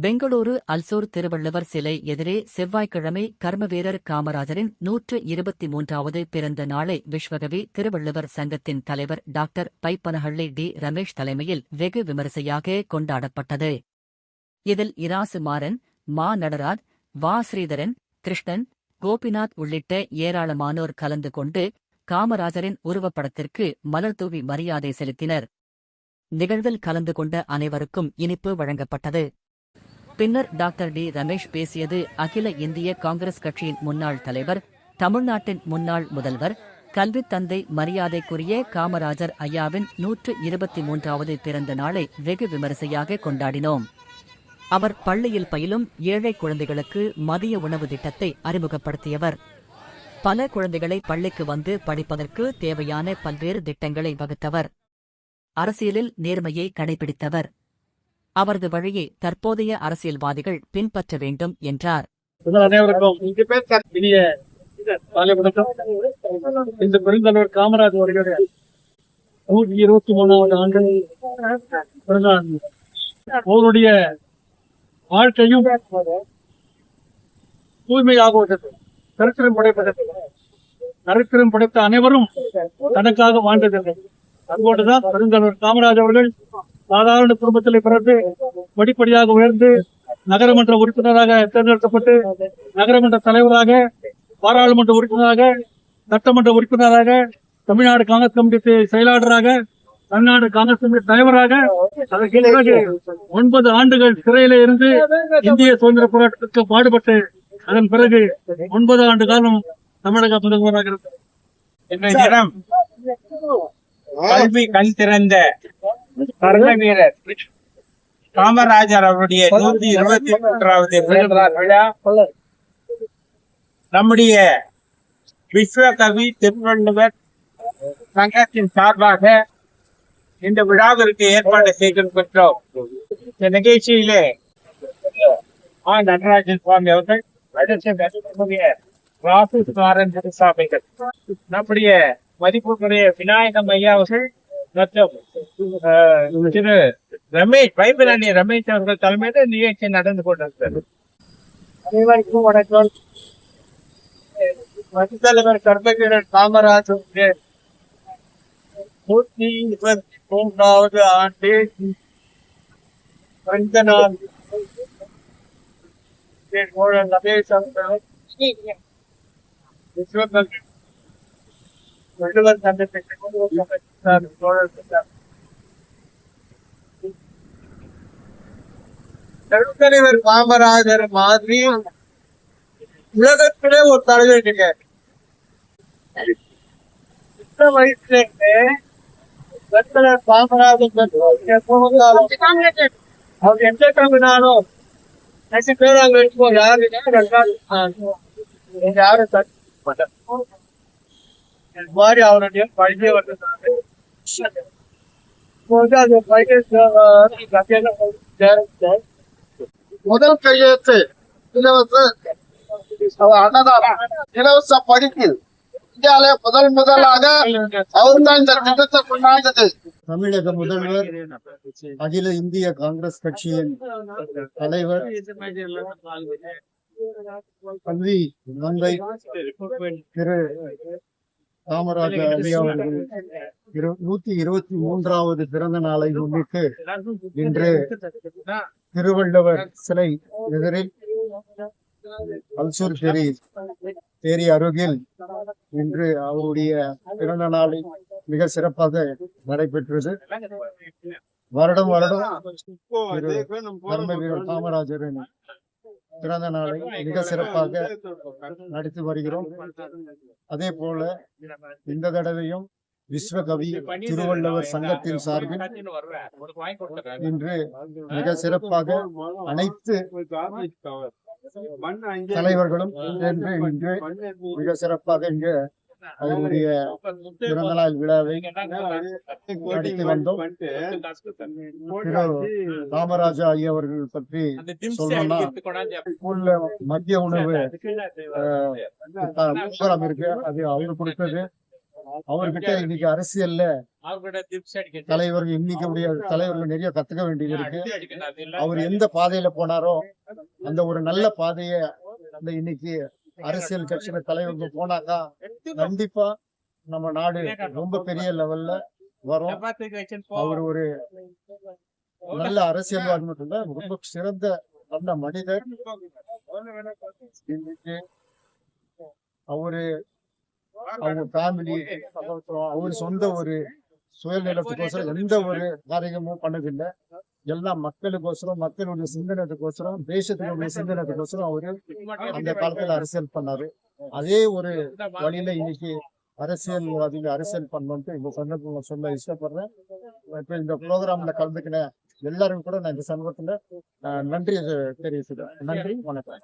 பெங்களூரு அல்சூர் திருவள்ளுவர் சிலை எதிரே செவ்வாய்க்கிழமை கர்மவீரர் காமராஜரின் நூற்று இருபத்தி மூன்றாவது பிறந்த நாளை விஸ்வகவி திருவள்ளுவர் சங்கத்தின் தலைவர் டாக்டர் பைப்பனஹள்ளி டி ரமேஷ் தலைமையில் வெகு விமரிசையாக கொண்டாடப்பட்டது. இதில் இராசு மாறன் மா நடராஜ் வா ஸ்ரீதரன் கிருஷ்ணன் கோபிநாத் உள்ளிட்ட ஏராளமானோர் கலந்து கொண்டு காமராஜரின் உருவப்படத்திற்கு மலர்தூவி மரியாதை செலுத்தினர். நிகழ்வில் கலந்து கொண்ட அனைவருக்கும் இனிப்பு வழங்கப்பட்டது. பின்னர் டாக்டர் டி. ரமேஷ் பேசியது அகில இந்திய காங்கிரஸ் கட்சியின் முன்னாள் தலைவர் தமிழ்நாட்டின் முன்னாள் முதல்வர் கல்வித் தந்தை மரியாதைக்குரிய காமராஜர் ஐயாவின் நூற்று இருபத்தி மூன்றாவது பிறந்த நாளை வெகு விமரிசையாக கொண்டாடினோம். அவர் பள்ளியில் பயிலும் ஏழை குழந்தைகளுக்கு மதிய உணவு திட்டத்தை அறிமுகப்படுத்தியவர். பல குழந்தைகளை பள்ளிக்கு வந்து படிப்பதற்கு தேவையான பல்வேறு திட்டங்களை வகுத்தவர். அரசியலில் நேர்மையை கடைபிடித்தவர். அவரது வழியை தற்போதைய அரசியல்வாதிகள் பின்பற்ற வேண்டும் என்றார். இந்த பெருந்தலைவர் காமராஜ் அவர்களுடைய நூற்றி இருபத்தி மூணாவது ஆண்டு பிறந்தநாள். அவருடைய வாழ்க்கையும் சரித்திரம் படைப்பதற்கு சரித்திரம் படைத்த அனைவரும் தனக்காக வாழ்ந்ததில்லை. அதுபோன்றுதான் பெருந்தலைவர் காமராஜ் அவர்கள் சாதாரண குடும்பத்தில் பிறந்து படிப்படியாக உயர்ந்து நகரமன்ற உறுப்பினராக தேர்ந்தெடுக்கப்பட்டு நகரமன்ற தலைவராக பாராளுமன்ற உறுப்பினராக சட்டமன்ற உறுப்பினராக தமிழ்நாடு காங்கிரஸ் கமிட்டி செயலாளராக தமிழ்நாடு காங்கிரஸ் கமிட்டி தலைவராக ஒன்பது ஆண்டுகள் சிறையில இருந்து இந்திய சுதந்திர போராட்டத்திற்கு பாடுபட்டு அதன் பிறகு ஒன்பது ஆண்டு காலம் தமிழக முதல்வராக இருந்தார். இன்றைய தினம் கல்வி கண் திறந்த வீரர் காமராஜர் அவருடைய நூத்தி இருபத்தி மூன்றாவது விழா நம்முடைய விஸ்வகவி திருவள்ளுவர் சங்கத்தின் சார்பாக இந்த விழாவிற்கு ஏற்பாடு செய்திருக்கின்றோம் இந்த நிகழ்ச்சியிலே ஆ. நடராஜன் சுவாமி அவர்கள் அடுத்த நம்முடைய ராசு சுவாரன் குருசாமிகள் நம்முடைய மதிப்புக்குரிய விநாயகம் ஐயா அவர்கள் மற்றும் அஹ், திரு ரமேஷ் பைபிரணி ரமேஷ் அவர்கள் தலைமையில நிகழ்ச்சி நடந்து கொண்டிருக்கிறது. அனைவருக்கும் வணக்கம். மதித்தலைவர் கர்மவீரர் காமராஜ் அவர்கள் நூத்தி இருபத்தி மூன்றாவது ஆண்டு பிறந்த நாள். என் தோழர் ரமேஷ் அவர்கள் விஸ்வகவி வள்ளுவர் சங்கத்திற்கு தோழர் சொன்னார். பெருந்தலைவர் காமராஜர் மாதிரி உலகத்திலே ஒரு தலைவர் கிடையாது சின்ன வயசுல இருந்து பெருந்தலைவர் காமராஜர் பற்றி எப்பொழுதும் அவர் எந்த கவினாலும் ரெண்டு பேர் அங்க இருக்கும் யாரு ரெண்டாவது யாரும் தடுக்க மாட்டார் இது மாதிரி அவருடைய பழைய வந்தது அது பழைய முதல் கையெழுத்து இலவச அன்னதானம் இலவச படிப்பில் இந்தியாவிலே முதல் முதலாக அவர்தான் இந்த திட்டத்தை கொண்டாந்தது தமிழக முதல்வர் அகில இந்திய காங்கிரஸ் கட்சியின் தலைவர் கல்வி மங்கை திரு காமராஜர் ஐயா அவர்கள் இரு- நூத்தி இருபத்தி மூன்றாவது பிறந்த நாளை முன்னிட்டு இன்று திருவள்ளுவர் சிலை எதிரில் அல்சூர் பெரி ஏரி அருகில் இன்று அவருடைய பிறந்த நாளை மிக சிறப்பாக நடைபெற்றது. வருடம் வருடம் திரு வீரர் காமராஜரின் பிறந்த நாளை மிக சிறப்பாக நடித்து வருகிறோம். அதே போல இந்த தடவையும் விஸ்வகவி திருவள்ளுவர் சங்கத்தின் சார்பில் இன்று மிக சிறப்பாக அனைத்து தலைவர்களும் சேர்ந்து இன்று மிக சிறப்பாக இங்கு அவருடைய பிறந்த நாள் விழாவை நடத்தி வந்தோம். திரு காமராஜா ஐயா அவர்கள் பற்றி சொல்லணும்னா ஸ்கூல்ல மதிய உணவு ப்ரோக்ராம் இருக்கு அது அவரு கொடுத்தது. அவர்கிட்ட இன்னைக்கு அரசியல்ல தலைவர் இன்னைக்கு உடைய தலைவர்கள் நிறைய கத்துக்க வேண்டியது இருக்கு. அவர் எந்த பாதையில போனாரோ அந்த ஒரு நல்ல பாதைய அந்த இன்னைக்கு அரசியல் கட்சியில தலைவர்கள் போனாக்கா கண்டிப்பா நம்ம நாடு ரொம்ப பெரிய லெவல்ல வரும். அவர் ஒரு நல்ல அரசியல்வாதி மட்டும் இல்ல ரொம்ப சிறந்த நல்ல மனிதர். இன்னைக்கு அவரு அவங்க ஃபேமிலி அவர் சொந்த ஒரு சுயநலத்துக்கோசரம் எந்த ஒரு காரியமும் பண்ணதில்லை. எல்லாம் மக்களுக்கோசரம் மக்களுடைய சிந்தனத்துக்கோசரம் தேசத்தினுடைய சிந்தனத்துக்கோசரம் அவரு அந்த காலத்துல அரசியல் பண்ணாரு. அதே ஒரு வழியில இன்னைக்கு அரசியல்வாதிகள் அரசியல் பண்ணணும்ட்டு இந்த சந்தர்ப்பங்களை சொல்ல இஷ்டப்படுறேன். இப்ப இந்த ப்ரோக்ராம்ல கலந்துக்கின எல்லாரும் கூட நான் இந்த சந்தர்ப்பத்துல அஹ், நன்றி தெரிவிச்சுக்கிறேன். நன்றி வணக்கம்.